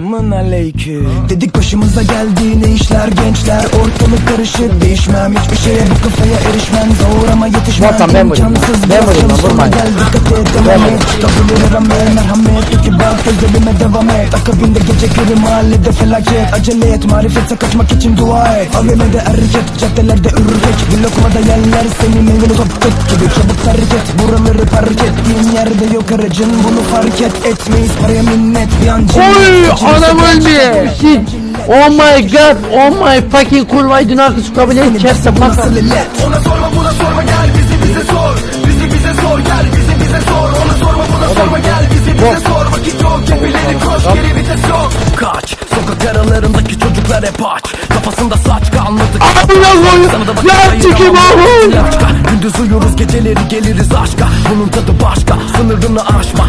selamın aleyküm. Dedik başımıza geldi ne işler gençler? Ortalık karışık değişmem hiçbir şeye bu kafaya erişmem. Zor ama yetişmem Ben biraz vurayım lan, et devam et. Kabulleri rağmen merhamet. Peki bak gözlerime devam et. Akabinde gece görü mahallede felaket. Acele et marifete kaçmak için dua et. AVM'de erkek caddelerde Bir lokmada yerler seni meyveli toptuk gibi. Çabuk terk et buraları park ettiğin yerde yok aracın Bunu fark et. Etmeyiz paraya minnet Bir an Oy adam ölmüyor. Shit. Oh my god. Oh my fucking cool. Why do not discover it? Chest the fuck Ona sorma buna sorma gel bizi bize sor. Bizi bize sor gel bizi bize sor. Ona sorma buna sorma gel bizi bize sor. Vakit yok cebileri koş geri vites yok. Kaç sokak aralarındaki çocuklar hep aç Kafasında saç kalmadı vakit Ya oğlum. ilaçka. Gündüz uyuruz geceleri geliriz aşka Bunun tadı başka sınırını aşma